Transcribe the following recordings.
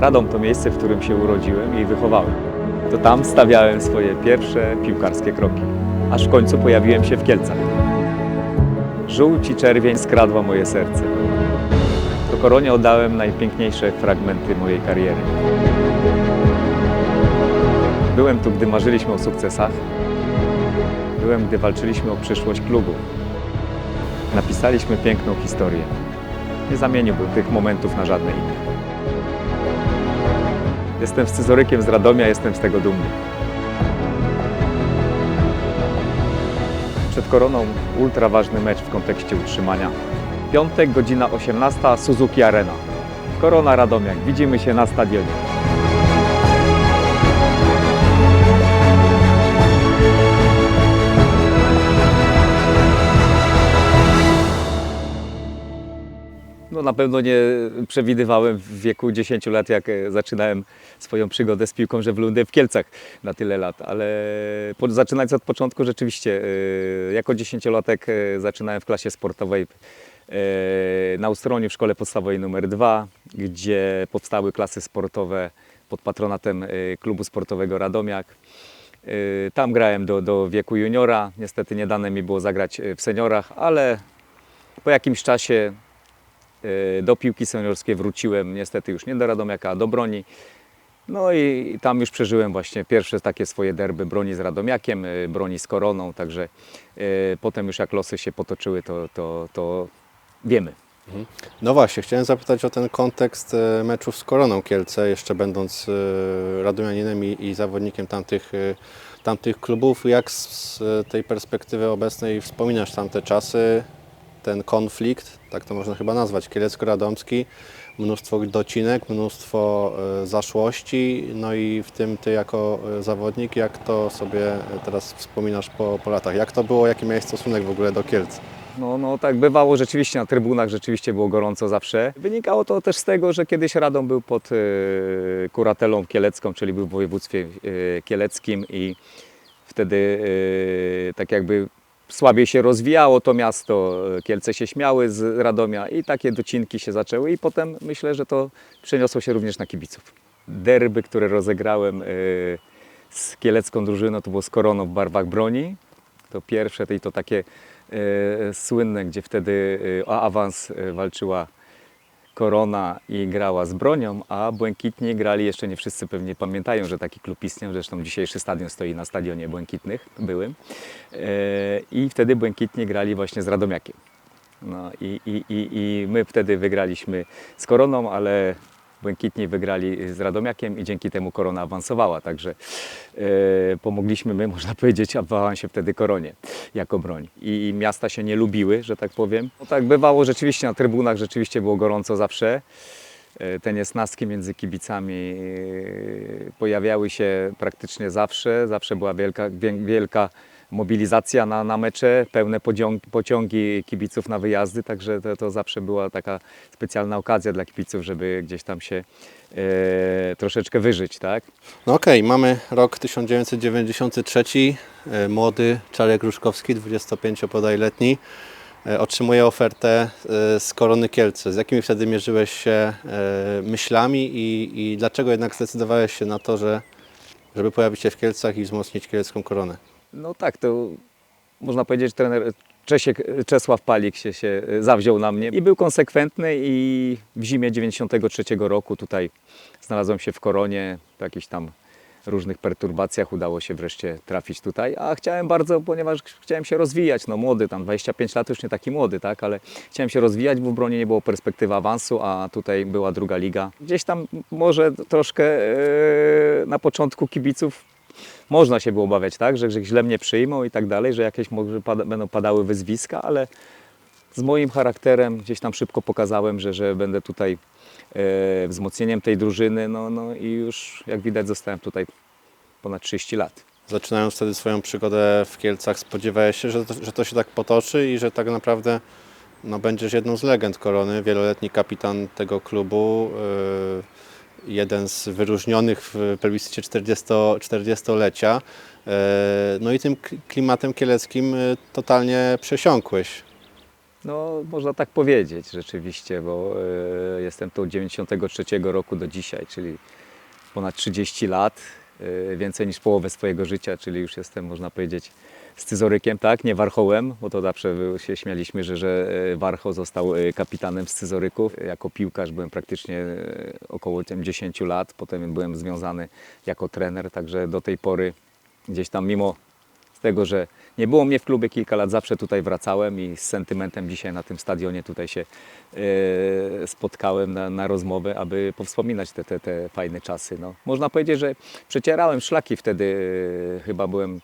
Radom to miejsce, w którym się urodziłem i wychowałem. To tam stawiałem swoje pierwsze piłkarskie kroki, aż w końcu pojawiłem się w Kielcach. Żółć i czerwień skradła moje serce. To koronie oddałem najpiękniejsze fragmenty mojej kariery. Byłem tu, gdy marzyliśmy o sukcesach. Byłem, gdy walczyliśmy o przyszłość klubu. Napisaliśmy piękną historię. Nie zamieniłbym tych momentów na żadne inne. Jestem scyzorykiem z Radomia, jestem z tego dumny. Przed koroną ultra ważny mecz w kontekście utrzymania. Piątek, godzina 18, Suzuki Arena. Korona Radomiak, widzimy się na stadionie. No na pewno nie przewidywałem w wieku 10 lat, jak e, zaczynałem swoją przygodę z piłką, że wlądę w Kielcach na tyle lat, ale zaczynając od początku rzeczywiście, e, jako dziesięciolatek e, zaczynałem w klasie sportowej na Ustroniu w szkole podstawowej numer 2, gdzie powstały klasy sportowe pod patronatem klubu sportowego Radomiak. Tam grałem do, do wieku juniora, niestety nie dane mi było zagrać w seniorach, ale po jakimś czasie do piłki seniorskiej wróciłem, niestety już nie do Radomiaka, a do broni. No i tam już przeżyłem właśnie pierwsze takie swoje derby broni z Radomiakiem, e, broni z Koroną, także e, potem już jak losy się potoczyły, to, to, to wiemy. No właśnie, chciałem zapytać o ten kontekst meczów z Koroną Kielce, jeszcze będąc radomianinem i, i zawodnikiem tamtych, tamtych klubów. Jak z tej perspektywy obecnej wspominasz tamte czasy, ten konflikt, tak to można chyba nazwać, kielecko-radomski, mnóstwo docinek, mnóstwo e, zaszłości, no i w tym Ty jako e, zawodnik, jak to sobie teraz wspominasz po, po latach? Jak to było, jaki miałeś stosunek w ogóle do Kielc? No, no tak bywało rzeczywiście na trybunach, rzeczywiście było gorąco zawsze. Wynikało to też z tego, że kiedyś Radom był pod e, kuratelą kielecką, czyli był w województwie e, kieleckim i wtedy e, tak jakby słabiej się rozwijało to miasto, Kielce się śmiały z Radomia i takie docinki się zaczęły i potem myślę, że to przeniosło się również na kibiców. Derby, które rozegrałem e, z kielecką drużyną, to było z Koroną w barwach broni. To pierwsze i to takie e, słynne, gdzie wtedy e, o awans walczyła Korona i grała z bronią, a Błękitni grali, jeszcze nie wszyscy pewnie pamiętają, że taki klub istniał, zresztą dzisiejszy stadion stoi na stadionie Błękitnych, byłym. E, I wtedy Błękitni grali właśnie z Radomiakiem. No i, i, i, i my wtedy wygraliśmy z Koroną, ale Błękitni wygrali z Radomiakiem i dzięki temu Korona awansowała, także e, pomogliśmy my, można powiedzieć, awansie wtedy Koronie jako broń. I, I miasta się nie lubiły, że tak powiem. No tak bywało rzeczywiście na trybunach, rzeczywiście było gorąco zawsze. E, Te niesnaski między kibicami e, pojawiały się praktycznie zawsze. Zawsze była wielka, wielka mobilizacja na, na mecze, pełne pociągi, pociągi kibiców na wyjazdy, także to, to zawsze była taka specjalna okazja dla kibiców, żeby gdzieś tam się e, troszeczkę wyżyć, tak? No okej, mamy rok 1993. E, Młody Czarek Ruszkowski, 25 podaj letni, e, otrzymuje ofertę e, z Korony Kielce. Z jakimi wtedy mierzyłeś się myślami i, i dlaczego jednak zdecydowałeś się na to, że, żeby pojawić się w Kielcach i wzmocnić kielecką koronę? No tak, to można powiedzieć, trener Czesiek, Czesław Palik się, się zawziął na mnie i był konsekwentny i w zimie 93 roku tutaj znalazłem się w Koronie, po jakichś tam różnych perturbacjach udało się wreszcie trafić tutaj, a chciałem bardzo, ponieważ chciałem się rozwijać, no młody, tam 25 lat już nie taki młody, tak, ale chciałem się rozwijać, bo w Bronie nie było perspektywy awansu, a tutaj była druga liga. Gdzieś tam może troszkę e, na początku kibiców można się było obawiać, tak, że, że źle mnie przyjmą i tak dalej, że jakieś może pada, będą padały wyzwiska, ale z moim charakterem gdzieś tam szybko pokazałem, że, że będę tutaj e, wzmocnieniem tej drużyny, no, no i już jak widać zostałem tutaj ponad 30 lat. Zaczynając wtedy swoją przygodę w Kielcach, spodziewałeś się, że to, że to się tak potoczy i że tak naprawdę no, będziesz jedną z legend korony, wieloletni kapitan tego klubu, yy, jeden z wyróżnionych w plebiscycie 40, 40-lecia. Yy, no i tym klimatem kieleckim yy, totalnie przesiąkłeś. No, można tak powiedzieć rzeczywiście, bo e, jestem tu od 93 roku do dzisiaj, czyli ponad 30 lat, e, więcej niż połowę swojego życia, czyli już jestem, można powiedzieć, scyzorykiem, tak, nie warchołem, bo to zawsze się śmialiśmy, że, że e, Warchoł został e, kapitanem scyzoryków. Jako piłkarz byłem praktycznie około tym 10 lat, potem byłem związany jako trener, także do tej pory gdzieś tam mimo z tego, że nie było mnie w klubie kilka lat, zawsze tutaj wracałem i z sentymentem dzisiaj na tym stadionie tutaj się e, spotkałem na, na rozmowę, aby powspominać te, te, te fajne czasy. No. Można powiedzieć, że przecierałem szlaki wtedy, e, chyba byłem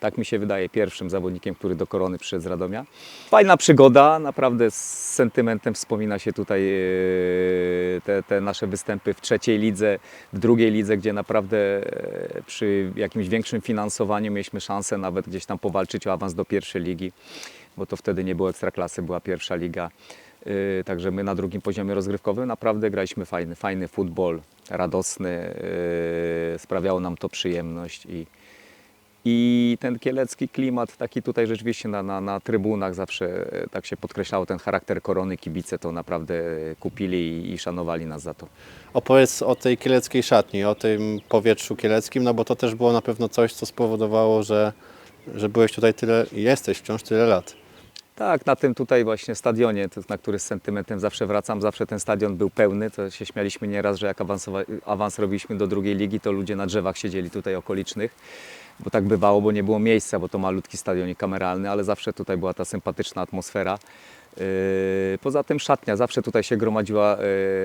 tak mi się wydaje, pierwszym zawodnikiem, który do korony przyszedł z Radomia. Fajna przygoda, naprawdę z sentymentem wspomina się tutaj e, te, te nasze występy w trzeciej lidze, w drugiej lidze, gdzie naprawdę e, przy jakimś większym finansowaniu mieliśmy szansę nawet gdzieś tam powalczyć o awans do pierwszej ligi, bo to wtedy nie było ekstraklasy, była pierwsza liga. E, Także my na drugim poziomie rozgrywkowym naprawdę graliśmy fajny, fajny futbol, radosny, sprawiało nam to przyjemność i, i ten kielecki klimat, taki tutaj rzeczywiście na, na, na trybunach zawsze e, tak się podkreślało, ten charakter korony, kibice to naprawdę e, kupili i, i szanowali nas za to. Opowiedz o tej kieleckiej szatni, o tym powietrzu kieleckim, no bo to też było na pewno coś, co spowodowało, że, że byłeś tutaj tyle jesteś wciąż tyle lat. Tak, na tym tutaj właśnie stadionie, na który z sentymentem zawsze wracam, zawsze ten stadion był pełny, to się śmialiśmy nieraz, że jak awans robiliśmy do drugiej ligi, to ludzie na drzewach siedzieli tutaj okolicznych, bo tak bywało, bo nie było miejsca, bo to malutki stadionik kameralny, ale zawsze tutaj była ta sympatyczna atmosfera. Yy, Poza tym szatnia, zawsze tutaj się gromadziła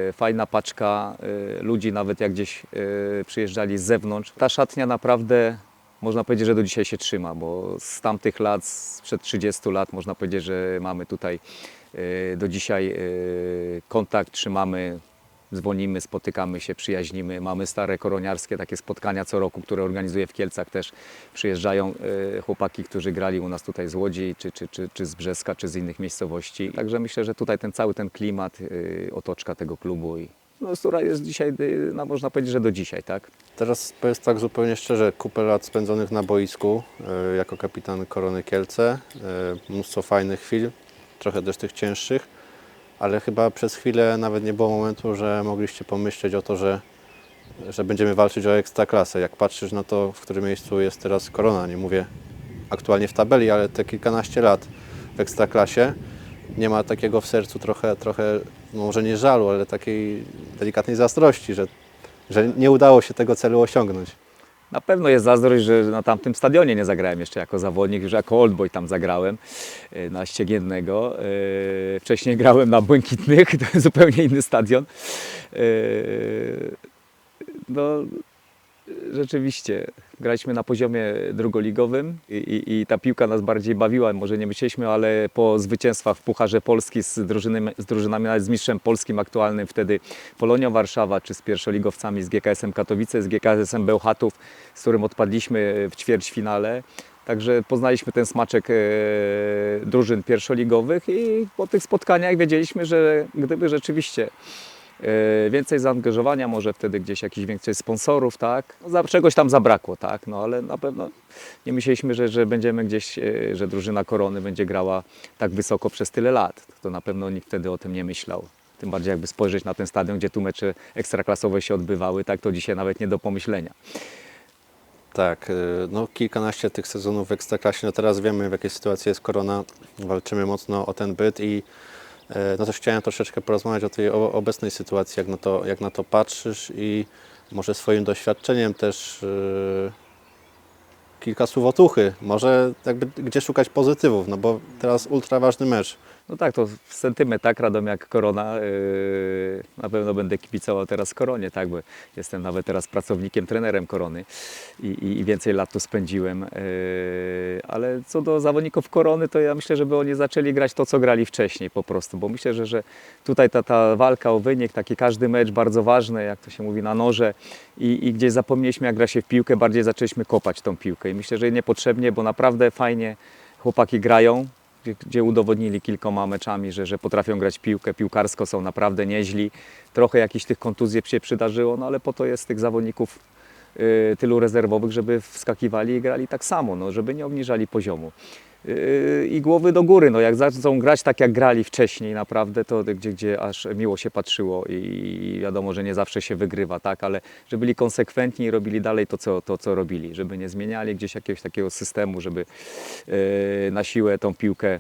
yy, fajna paczka yy, ludzi, nawet jak gdzieś przyjeżdżali z zewnątrz. Ta szatnia naprawdę można powiedzieć, że do dzisiaj się trzyma, bo z tamtych lat, sprzed 30 lat, można powiedzieć, że mamy tutaj e, do dzisiaj e, kontakt, trzymamy, dzwonimy, spotykamy się, przyjaźnimy. Mamy stare koroniarskie takie spotkania co roku, które organizuję w Kielcach też. Przyjeżdżają e, chłopaki, którzy grali u nas tutaj z Łodzi, czy, czy, czy, czy z Brzeska, czy z innych miejscowości. Także myślę, że tutaj ten cały ten klimat, otoczka tego klubu i no, która jest dzisiaj, no, można powiedzieć, że do dzisiaj, tak? Teraz powiedz tak zupełnie szczerze, kupę lat spędzonych na boisku e, jako kapitan Korony Kielce, e, mnóstwo fajnych chwil, trochę też tych cięższych, ale chyba przez chwilę nawet nie było momentu, że mogliście pomyśleć o to, że, że będziemy walczyć o ekstraklasę. Jak patrzysz na to, w którym miejscu jest teraz Korona, nie mówię aktualnie w tabeli, ale te kilkanaście lat w ekstraklasie, nie ma takiego w sercu trochę, trochę no może nie żalu, ale takiej delikatnej zazdrości, że że nie udało się tego celu osiągnąć. Na pewno jest zazdrość, że na tamtym stadionie nie zagrałem jeszcze jako zawodnik, już jako oldboy tam zagrałem e, na ściegiennego. E, Wcześniej grałem na Błękitnych, to zupełnie inny stadion. E, No, rzeczywiście, graliśmy na poziomie drugoligowym i, i, i ta piłka nas bardziej bawiła, może nie myśleliśmy, ale po zwycięstwach w Pucharze Polski z, drużyny, z drużynami, nawet z mistrzem polskim aktualnym wtedy Polonią Warszawa, czy z pierwszoligowcami z GKS-em Katowice, z GKS-em Bełchatów, z którym odpadliśmy w ćwierćfinale. Także poznaliśmy ten smaczek e, drużyn pierwszoligowych i po tych spotkaniach wiedzieliśmy, że gdyby rzeczywiście więcej zaangażowania, może wtedy gdzieś jakiś więcej sponsorów, tak? No, czegoś tam zabrakło, tak? No ale na pewno nie myśleliśmy, że, że będziemy gdzieś, e, że drużyna Korony będzie grała tak wysoko przez tyle lat. To na pewno nikt wtedy o tym nie myślał. Tym bardziej jakby spojrzeć na ten stadion, gdzie tu mecze ekstraklasowe się odbywały, tak to dzisiaj nawet nie do pomyślenia. Tak, y, no kilkanaście tych sezonów w Ekstraklasie, no teraz wiemy w jakiej sytuacji jest Korona, walczymy mocno o ten byt i no też chciałem troszeczkę porozmawiać o tej obecnej sytuacji, jak na to, jak na to patrzysz i może swoim doświadczeniem też y, kilka słów otuchy, może jakby gdzie szukać pozytywów, no bo teraz ultra ważny mecz. No tak, to sentyment, tak, Radomiak Korona. Yy, na pewno będę kibicował teraz Koronie, tak, bo jestem nawet teraz pracownikiem, trenerem Korony i, i, i więcej lat tu spędziłem. Yy, ale co do zawodników Korony, to ja myślę, żeby oni zaczęli grać to, co grali wcześniej po prostu, bo myślę, że, że tutaj ta, ta walka o wynik, taki każdy mecz bardzo ważny, jak to się mówi, na noże i, i gdzieś zapomnieliśmy, jak gra się w piłkę, bardziej zaczęliśmy kopać tą piłkę i myślę, że niepotrzebnie, bo naprawdę fajnie chłopaki grają, gdzie, udowodnili kilkoma meczami, że, że potrafią grać piłkę, piłkarsko są naprawdę nieźli. Trochę jakichś tych kontuzji się przydarzyło, no ale po to jest tych zawodników y, tylu rezerwowych, żeby wskakiwali i grali tak samo, no, żeby nie obniżali poziomu. Y, I głowy do góry, no jak zaczną grać tak jak grali wcześniej naprawdę, to gdzie, gdzie aż miło się patrzyło i wiadomo, że nie zawsze się wygrywa, tak, ale że byli konsekwentni i robili dalej to, co, to, co robili, żeby nie zmieniali gdzieś jakiegoś takiego systemu, żeby y, na siłę tą piłkę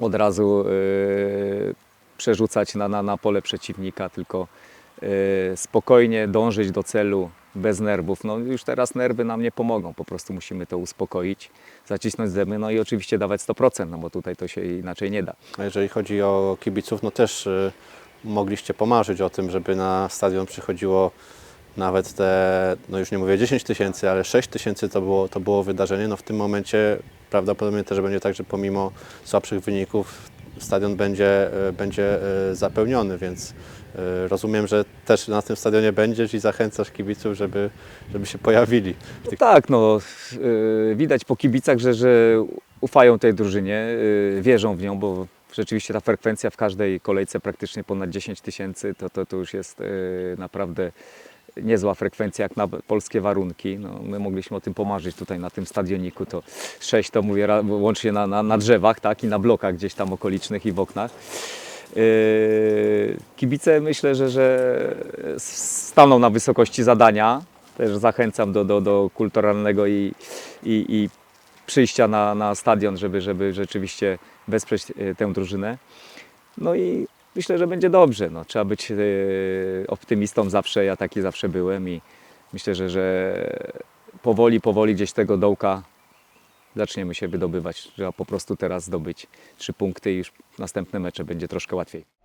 od razu y, przerzucać na, na, na pole przeciwnika, tylko spokojnie dążyć do celu bez nerwów. No już teraz nerwy nam nie pomogą, po prostu musimy to uspokoić, zacisnąć zęby, no i oczywiście dawać 100%, no bo tutaj to się inaczej nie da. A jeżeli chodzi o kibiców, no też y, mogliście pomarzyć o tym, żeby na stadion przychodziło nawet te, no już nie mówię 10 tysięcy, ale 6 tysięcy to było, to było wydarzenie. No w tym momencie prawdopodobnie też będzie tak, że pomimo słabszych wyników stadion będzie, y, będzie y, zapełniony, więc y, rozumiem, że też na tym stadionie będziesz i zachęcasz kibiców, żeby, żeby się pojawili. No tak, no widać po kibicach, że, że ufają tej drużynie, wierzą w nią, bo rzeczywiście ta frekwencja w każdej kolejce praktycznie ponad 10 tysięcy, to, to, to już jest naprawdę niezła frekwencja jak na polskie warunki. No, my mogliśmy o tym pomarzyć tutaj na tym stadioniku, to 6 to mówię łącznie na, na, na drzewach tak, i na blokach gdzieś tam okolicznych i w oknach. Yy, Kibice myślę, że, że staną na wysokości zadania. Też zachęcam do, do, do kulturalnego i, i, i przyjścia na, na stadion, żeby, żeby rzeczywiście wesprzeć e, tę drużynę. No i myślę, że będzie dobrze. No, trzeba być e, optymistą zawsze, ja taki zawsze byłem i myślę, że, że powoli, powoli gdzieś tego dołka zaczniemy się wydobywać. Trzeba po prostu teraz zdobyć trzy punkty i już następne mecze będzie troszkę łatwiej.